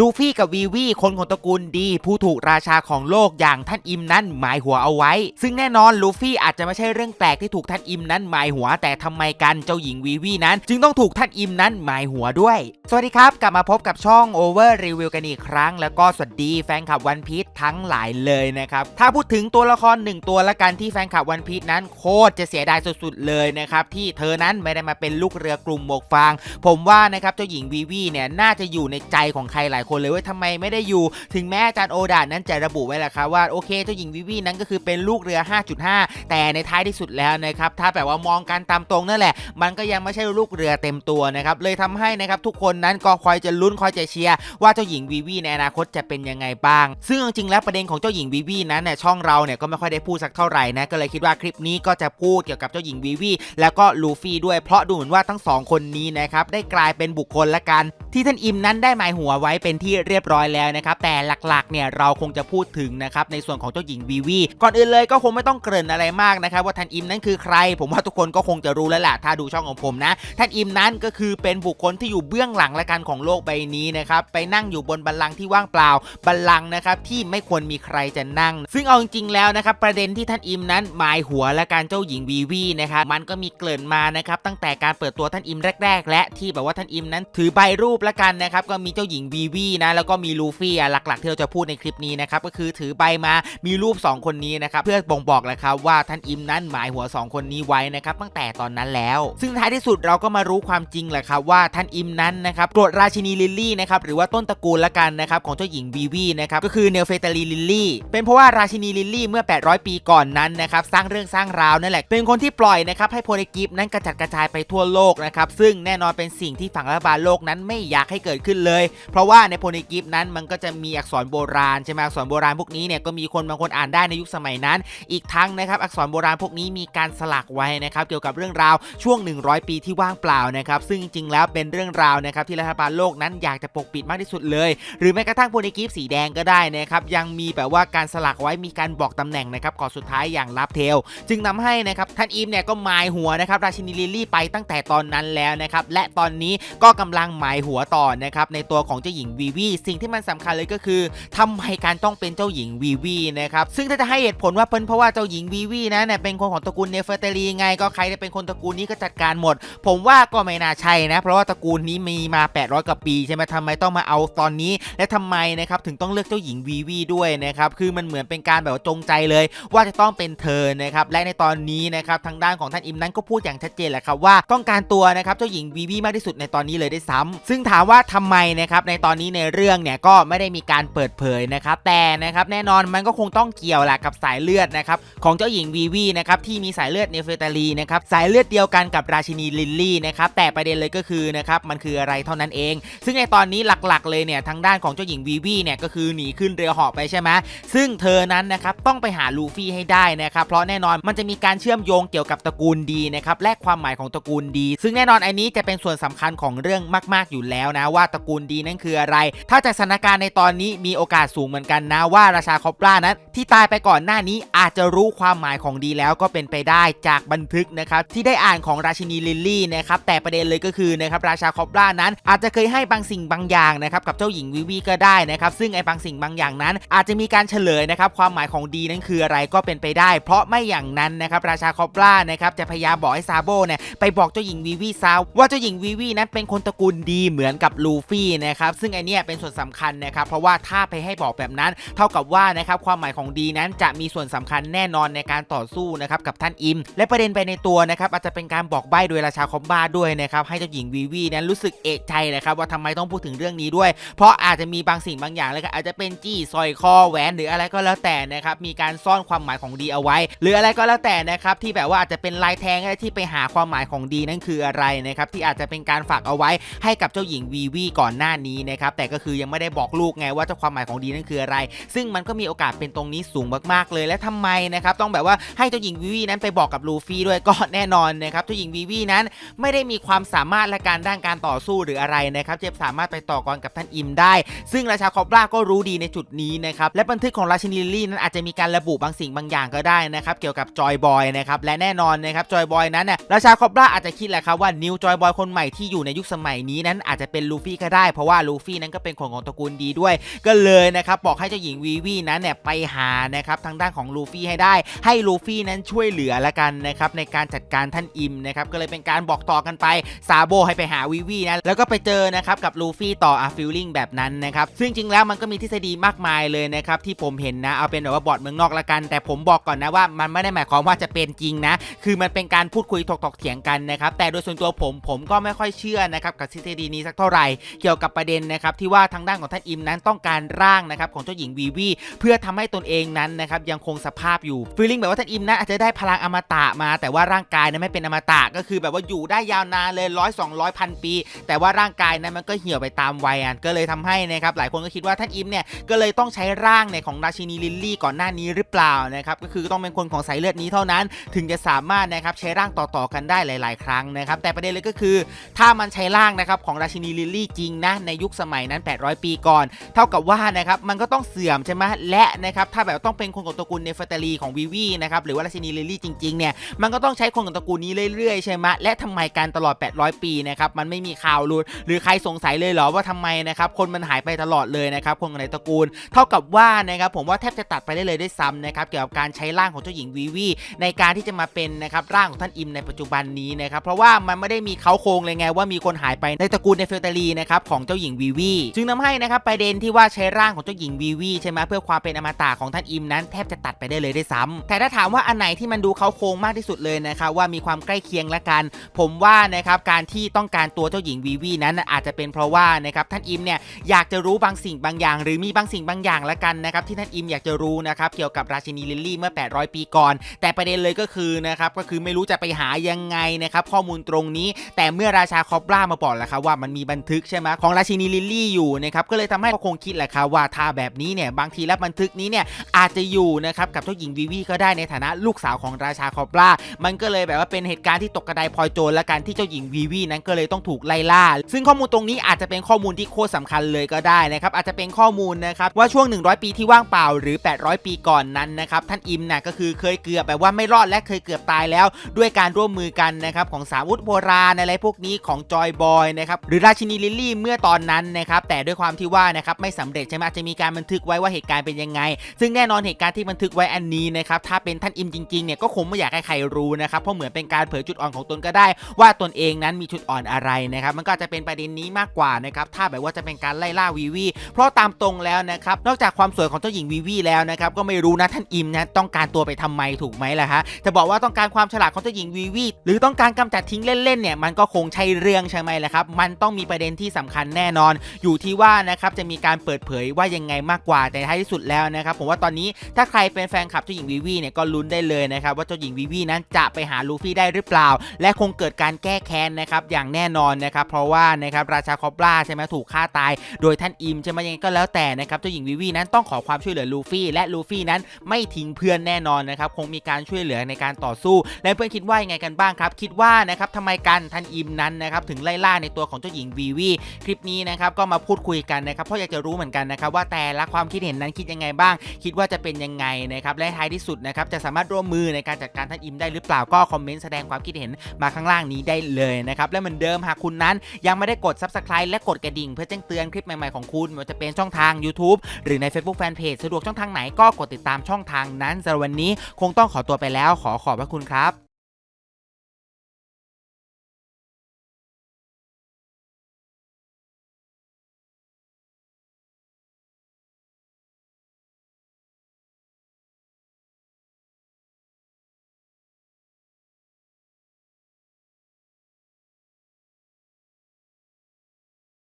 ลูฟี่กับวีวีคนของตระกูลดี ผู้ถูกราชาของโลกอย่างท่านอิมนั้นหมายหัวเอาไว้ ซึ่งแน่นอนลูฟี่อาจจะไม่ใช่เรื่องแปลกที่ถูกท่านอิมนั้นหมายหัวแต่ทำไมกันเจ้าหญิงวีวีนั้น จึงต้องถูกท่านอิมนั้นหมายหัวด้วย สวัสดีครับ กลับมาพบกับช่อง Over Review กันอีกครั้ง แล้วก็สวัสดีแฟนคลับวันพี e ทั้งหลายเลยนะครับถ้าพูดถึงตัวละครหนึ่งตัวละกันที่แฟนคลับวันพี e นั้นโคตรจะเสียดายสุดๆเลยนะครับที่เธอนั้นไม่ได้มาเป็นลูกเรือกลุ่มหมวกฟาง ผมว่านะครับเจ้าหญิงวีวีเนี่ยน่าจะอยู่ในใจของใครหลายคนเลยว่าทำไมไม่ได้อยู่ ถึงแม้อาจารย์โอดานั้นจะระบุไว้แหละครับว่าโอเคเจ้าหญิงวีวีนั้นก็คือเป็นลูกเรือ 5.5 แต่ในท้ายที่สุดแล้วนะครับถ้าแบบว่ามองกันตามตรงนั่นแหละ มันก็ยังไม่ใช่ลูกเรือเต็มตัวนะครับเลยทำให้นะครับทุกคนนั้นก็คอยจะลุ้นคอยจะเชียร์ว่าเจ้าหญิงวีวีในอนาคตจะเป็นยังไงบ้าง ซึ่งจริงๆแล้วประเด็นของเจ้าหญิงวีวีนั้นเนี่ยช่องเราเนี่ยก็ไม่ค่อยได้พูดสักเท่าไหร่นะก็เลยคิดว่าคลิปนี้ก็จะพูดเกี่ยวกับเจ้าหญิงวีวีแล้วก็ลูฟี่ด้วยเพราะดูเหมือนว่าทั้งสองคนนี้นะครับได้กลายเป็นบุคคลละกัน ที่ท่านอิมนั้นได้หมายหัวไว้เป็นที่เรียบร้อยแล้วนะครับแต่หลักๆเนี่ยเราคงจะพูดถึงนะครับในส่วนของเจ้าหญิงวีวีก่อนอื่นเลยก็คงไม่ต้องเกริ่นอะไรมากนะครับว่าท่านอิมนั้นคือใคร ผมว่าทุกคนก็คงจะรู้แล้วแหละถ้าดูช่องของผมนะ ท่านอิมนั้นก็คือเป็นบุคคลที่อยู่เบื้องหลังละกันของโลกใบนี้นะครับไปนั่งอยู่บนบัลลังก์ที่ว่างเปล่าบัลลังก์นะครับที่ไม่ควรมีใครจะนั่ง ซึ่งเอาจริงๆแล้วนะครับประเด็นที่ท่านอิมนั้นหมายหัวและกันเจ้าหญิงวีวีนะครับมันก็มีเกริ่นมานะครับตั้งแต่การเปิดตัวท่านอิมแรก ๆ และที่แบบว่าท่านอิมนั้นถือใบรูปละกันนะครับก็มีเจ้าหญิงวีวนะแล้วก็มีลูฟี่อะหลักๆ ที่เราจะพูดในคลิปนี้นะครับก็คือถือใบมามีรูป 2 คนนี้นะครับเพื่อบ่งบอกแหละครับว่าท่านอิมนั้นหมายหัว 2 คนนี้ไว้นะครับตั้งแต่ตอนนั้นแล้ว ซึ่งท้ายที่สุดเราก็มารู้ความจริงแหละครับว่าท่านอิมนั้นนะครับโกรธราชินีลิลลี่นะครับหรือว่าต้นตระกูลละกันนะครับของเจ้าหญิงวีวีนะครับก็คือเนลเฟตาลีลิลลี่เป็นเพราะว่าราชินีลิลลี่เมื่อ 800 ปีก่อนนั้นนะครับสร้างเรื่องสร้างราวนั่นแหละเป็นคนที่ปล่อยนะครับให้โพลิกิฟนั้นกระจัดกระจายไปทั่วโลกนะครับซึ่งแน่นอนเป็นสิ่งที่ฝั่งรัฐบาลโลกนั้นไม่อยากให้เกิดขึ้นเลย เพราะว่าในโพลิกิฟนั้นมันก็จะมีอักษรโบราณใช่ไหมอักษรโบราณพวกนี้เนี่ยก็มีคนบางคนอ่านได้ในยุคสมัยนั้น อีกทั้งนะครับอักษรโบราณพวกนี้มีการสลักไว้นะครับเกี่ยวกับเรื่องราวช่วง 100 ปีที่ว่างเปล่านะครับซึ่งจริงๆแล้วเป็นเรื่องราวนะครับที่รัฐบาลโลกนั้นอยากจะปกปิดมากที่สุดเลย หรือแม้กระทั่งโพลิกิฟสีแดงก็ได้นะครับยังมีแบบว่าการสลักไว้มีการบอกตำแหน่งนะครับก่อนสุดท้ายอย่างลับเทล จึงทำให้นะครับท่านอีฟเนี่ยก็หมายหัวนะครับราชินีลิลี่ไปตั้งแต่ตอนนั้นแล้วนะครับและตอนนี้ก็กำลังหมายหัวต่อนะครับในตัวของเจ้าหญิงวีวีสิ่งที่มันสำคัญเลยก็คือทำไมการต้องเป็นเจ้าหญิงวีวีนะครับซึ่งถ้าจะให้เหตุผลว่าเป็นเพราะว่าเจ้าหญิงวีวีนะเนี่ยเป็นคนของตระกูลเนเฟอร์เตลีไงก็ใครจะเป็นคนตระกูลนี้ก็จัดการหมด ผมว่าก็ไม่น่าใช่นะ เพราะว่าตระกูลนี้มีมา 800กว่าปี ใช่ไหมทำไมต้องมาเอาตอนนี้ และทำไมนะครับถึงต้องเลือกเจ้าหญิงวีวีด้วยนะครับคือมันเหมือนเป็นการแบบว่าจงใจเลย ว่าจะต้องเป็นเธอนะครับและในตอนนี้นะครับทางด้านของท่านอิมนั้นก็พูดอย่างชัดเจนแหละครับว่าต้องการตัวนะครับเจ้าหญิงวีวีมากที่สุดในตอนนี้เลยได้ซ้ำซึ่งถามว่าทำไมนะครับในตอนนี้ในเรื่องเนี่ยก็ไม่ได้มีการเปิดเผยนะครับแต่นะครับแน่นอนมันก็คงต้องเกี่ยวแหละกับสายเลือดนะครับของเจ้าหญิงวีวีนะครับที่มีสายเลือดเนเฟตาลีนะครับสายเลือดเดียวกันกับราชินีลิลลี่นะครับแต่ประเด็นเลยก็คือนะครับมันคืออะไรเท่านั้นเอง ซึ่งในตอนนี้หลักๆ เลยเนี่ยทางด้านของเจ้าหญิงวีวีเนี่ยก็คือหนีขึ้นเรือเหาะไปใช่ไหมซึ่งเธอนั้นนะครับต้องไปหาลูฟี่ให้ได้นะครับเพราะแน่นอนมันจะมีการเชื่อมโยงเกี่ยวกับตระกูลดีนะครับและความหมายของตระกูลดี ซึ่งแน่นอนอันนี้จะเป็นส่วนสำคัญของเรื่องมาก ๆอยู่แล้วนะว่าตระกูลดีนั่นคืออะไรถ้าจากสถานการณ์ในตอนนี้มีโอกาสสูงเหมือนกันนะว่าราชาคอปรานั้น ที่ตายไปก่อนหน้านี้อาจจะรู้ความหมายของดีแล้วก็เป็นไปได้จากบันทึกนะครับที่ได้อ่านของราชินีลิลลี่นะครับแต่ประเด็นเลยก็คือนะครับราชาคอปรานั้น อาจจะเคยให้บางสิ่งบางอย่างนะครับกับเจ้าหญิงวิวีก็ได้นะครับซึ่งไอ้บางสิ่งบางอย่างนั้น อาจจะมีการเฉลยนะครับความหมายของดีนั้นคืออะไรก็เป็นไปได้ เพราะไม่อย่างนั้นนะครับราชาคอปรานะครับจะพยายามบอกให้ซาโบเนี่ยไปบอกเจ้าหญิงวิวีซาว่าเจ้าหญิงวิวีนั้นเป็นคนตระกูลดีเหมือนกับลูฟี่นะครับซึ่งไอเนี้ยเป็นส่วนสำคัญนะครับเพราะว่าถ้าไปให้บอกแบบนั้น เท่ากับว่านะครับความหมายของดีนั้นจะมีส่วนสำคัญแน่นอนในการต่อสู้นะครับกับท่านอิม และประเด็นไปในตัวนะครับอาจจะเป็นการบอกใบ้โดยราชาคอมบ้าด้วยนะครับให้เจ้าหญิงวีวีนั้นรู้สึกเอกใจนะครับว่าทำไมต้องพูดถึงเรื่องนี้ด้วย เพราะอาจจะมีบางสิ่งบางอย่างเลยครับอาจจะเป็นจี้สร้อยคอแหวนหรืออะไรก็แล้วแต่นะครับมีการซ่อนความหมายของดีเอาไว้ หรืออะไรก็แล้วแต่นะครับที่แบบว่าอาจจะเป็นลายแทงอะไรที่ไปหาความหมายของดีนั่นคืออะไรนะครับที่อาจจะเป็นการฝากเอาไว้ให้กับเจ้าหญิงวีวีก่อนหน้านี้นะครับแต่ก็คือยังไม่ได้บอกลูกไงว่าเจ้าความหมายของดีนั่นคืออะไร ซึ่งมันก็มีโอกาสเป็นตรงนี้สูงมากๆเลยและทำไมนะครับต้องแบบว่าให้เจ้าหญิงวีวีนั้นไปบอกกับลูฟี่ด้วยก็แน่นอนนะครับเจ้าหญิงวีวีนั้นไม่ได้มีความสามารถและการด้านการต่อสู้หรืออะไรนะครับเจ็บสามารถไปต่อกรกับท่านอิมได้ ซึ่งราชาคอบราก็รู้ดีในจุดนี้นะครับและบันทึกของราชินีลิลลี่นั้นอาจจะมีการระบุบางสิ่งบางอย่างก็ได้นะครับเกี่ยวกับจอยบอยนะครับและแน่นอนนะครับจอยบอยนั้นน่ะราชาคอบราอาจจะคิดแหละครับว่านิวจอยบอยคนใหม่ที่อยู่ในยุคสมัยนี้นั้นอาจจะเป็นลูฟี่ก็ได้เพราะว่าลูฟี่นั้นก็เป็นคนของตระกูลดีด้วย ก็เลยนะครับบอกให้เจ้าหญิงวีวีนั้นเนี่ยไปหานะครับทางด้านของลูฟี่ให้ได้ ให้ลูฟี่นั้นช่วยเหลือละกันนะครับในการจัดการท่านอิมนะครับก็เลยเป็นการบอกต่อกันไปซาโบให้ไปหาวีวีนะแล้วก็ไปเจอนะครับกับลูฟี่ต่ออะฟิลลิ่งแบบนั้นนะครับซึ่งจริงแล้วมันก็มีทฤษฎีมากมายเลยนะครับที่ผมเห็นนะเอาเป็นแบบว่าบอดเมืองนอกละกัน แต่ผมบอกก่อนนะว่ามันไม่ได้หมายความว่าจะเป็นจริงนะ คือมันเป็นการพูดคุยถกถกเถียงกันนะครับแต่โดยส่วนตัวผมผมก็ไม่ค่อยเชื่อนะครับกับทฤษฎีนี้สักเท่าไหร่เกี่ยวกับประเด็นนะครับที่ว่าทางด้านของท่านอิมนั้นต้องการร่างนะครับของเจ้าหญิงวีวีเพื่อทำให้ตนเองนั้นนะครับยังคงสภาพอยู่ฟีลลิ่งแบบว่าท่านอิมนั้นอาจจะได้พลังอมตะมา แต่ว่าร่างกายนั้นไม่เป็นอมตะก็คือแบบว่าอยู่ได้ยาวนานเลยร้อยสองร้อยพันปี แต่ว่าร่างกายนั้นมันก็เหี่ยวไปตามวัยอะก็เลยทำให้นะครับหลายคนก็คิดว่าท่านอิมเนี่ยก็เลยต้องใช้ร่างในของราชินีลิลลี่ก่อนหน้านี้หรือเปล่านะครับก็คือต้องเป็นคนของสายเลือดนี้เท่านั้น ถึงจะสามารถนะครับใช้ร่างต่อๆกันได้หลาย ๆ ครั้งนะครับแต่ประเด็นเลยก็คือ ถ้ามันใช้ร่างนะครับของราชินีลิลลี่จริงนะในยุคสมัยนั้น 800 ปีก่อน เท่ากับว่านะครับมันก็ต้องเสื่อมใช่ไหมและนะครับถ้าแบบต้องเป็นคนของตระกูลเนฟเตอรีของวีวีนะครับหรือว่าราชินีลิลลี่จริงๆเนี่ยมันก็ต้องใช้คนของตระกูลนี้เรื่อยๆใช่ไหมและทำไมการตลอด 800 ปีนะครับมันไม่มีข่าวรู้หรือใครสงสัยเลยเหรอว่าทำไมนะครับคนมันหายไปตลอดเลยนะครับคนในตระกูล เท่ากับว่านะครับผมว่าแทบจะตัดไปได้เลยด้วยซ้ำนะครับเกี่ยวกับการใช้ร่างของเจ้าหญิงวีวีในการที่จะมาเป็นนะครับร่างของท่านอิมในปัจจุบันนี้นะครับเพราะว่ามันไม่ได้มีเขาโครงเลยไงว่ามีคนหายไปในตระกูลเนเฟลตารีนะครับของเจ้าหญิงวีวีจึงทำให้นะครับประเด็นที่ว่าใช้ร่างของเจ้าหญิงวีวีใช่ไหมเพื่อความเป็นอมตะของท่านอิมนั้นแทบจะตัดไปได้เลยด้วยซ้ำแต่ถ้าถามว่าอันไหนที่มันดูเขาโครงมากที่สุดเลยนะครับว่ามีความใกล้เคียงละกัน ผมว่านะครับการที่ต้องการตัวเจ้าหญิงวีวีนั้นอาจจะเป็นเพราะว่านะครับท่านอิมเนี่ยอยากจะรู้บางสิ่งบางอย่าง หรือมีบางสิ่งบางอย่างละกันนะครับที่ท่านอิมอยากจะรู้นะครับเกี่ยวกับราชินีลิลลี่เมื่อ 800 ปีก่อน แต่ประเด็นเลยก็คือนะครับก็คือไม่รู้จะไปหายังไงนะครับข้อมูลตรงนี้ แต่เมื่อราชาคอบรามาบอกแหละครับว่ามันมีบันทึกใช่ไหมของราชินีลิลลี่อยู่นะครับก็เลยทำให้เขาคงคิดแหละครับว่าถ้าแบบนี้เนี่ยบางทีแล้วบันทึกนี้เนี่ยอาจจะอยู่นะครับกับเจ้าหญิงวีวีก็ได้ในฐานะลูกสาวของราชาคอบรามันก็เลยแบบว่าเป็นเหตุการณ์ที่ตกกระไดพลอยโจรและการที่เจ้าหญิงวีวีนั้นก็เลยต้องถูกไล่ล่า ซึ่งข้อมูลตรงนี้อาจจะเป็นข้อมูลที่โคตรสำคัญเลยก็ได้นะครับอาจจะเป็นข้อมูลนะครับว่าช่วง 100 ปีที่ว่างเปล่าหรือ 800 ปีก่อนนั้นนะครับท่านอิมน่ะก็คือเคยเกือบแบบว่าไม่รอดและเคยเกือบตายแล้ว ด้วยการร่วมมือกันนะครับของสาวุธโบราณอะไรพวกนี้ของจอยบอยนะครับหรือราชินีลิลลี่เมื่อตอนนั้นนะครับแต่ด้วยความที่ว่านะครับไม่สำเร็จใช่ไหมอาจจะมีการบันทึกไว้ว่าเหตุการณ์เป็นยังไง ซึ่งแน่นอนเหตุการณ์ที่บันทึกไว้อันนี้นะครับถ้าเป็นท่านอิมจริงๆเนี่ยก็คงไม่อยากให้ใครรู้นะครับเพราะเหมือนเป็นการเผยจุดอ่อนของตนก็ได้ ว่าตนเองนั้นมีจุดอ่อนอะไรนะครับมันก็จะเป็นประเด็นนี้มากกว่านะครับถ้าแบบว่าจะเป็นการไล่ล่าวีวีเพราะตามตรงแล้วนะครับนอกจากความสวยของเจ้าหญิงวีวีแล้วนะครับก็ไม่รู้นะท่านอิมนะต้องการตัวไปทำไมถูกไหมล่ะฮะจะบอกว่าต้องการความฉลาดของเจ้าหญิงวีวีหรือต้องการกำจัดทิ้งเล่นๆเนี่ยมันก็คงใช่เรื่องใช่ไหมล่ะครับมันต้องมีประเด็นที่สำคัญแน่นอนอยู่ที่ว่านะครับจะมีการเปิดเผยว่ายังไงมากกว่าแต่ท้ายที่สุดแล้วนะครับผมว่าตอนนี้ถ้าใครเป็นแฟนคลับเจ้าหญิงวีวีเนี่ยก็ลุ้นได้เลยนะครับว่าเจ้าหญิงวีวีนั้นจะไปหาลูฟี่ได้หรือเปล่า และคงเกิดการแก้แค้นนะครับอย่างแน่นอนนะครับเพราะว่านะครับราชาคอบราใช่ไหมถูกฆ่าตาย โดยท่านอิมใช่ไหมยังไงก็แล้วแต่นะครับเจ้าหญิงวีวีนั้นต้องขอความช่วยเหลือลูฟี่และลูฟี่นั้นไม่ทิ้งเพื่อนแน่นอนนะครับคงมีการช่วยเหลือในการต่อสู้ และเพื่อนคิดว่ายังไงกันบ้างครับ คิดว่านะครับทำไมกันท่านอิมนั้นนะครับถึงไล่ล่าในตัวของเจ้าหญิงวีวีคลิปนี้นะครับก็มาพูดคุยกันนะครับเพราะอยากจะรู้เหมือนกันนะครับว่าแต่ละความคิดเห็นนั้นคิดยังไงบ้าง คิดว่าจะเป็นยังไงนะครับและท้ายที่สุดนะครับจะสามารถร่วมมือในการจัดการท่านอิมได้หรือเปล่าก็คอมเมนต์แสดงความคิดเห็นมาข้างล่างนี้ได้เลยนะครับและเหมือนเดิมหากคุณนั้นยังไม่ได้กด subscribe และกดกระดิ่ง เพื่อแจ้งเตือนคลิปใหม่ๆของคุณไม่ว่าจะเป็นช่องทาง YouTube หรือใน Facebook Fanpage สะดวกช่องทางไหนก็กดติดตามช่องทางนั้นสำหรับวันนี้คงต้องขอตัวไปแล้วขอขอบพระคุณครับ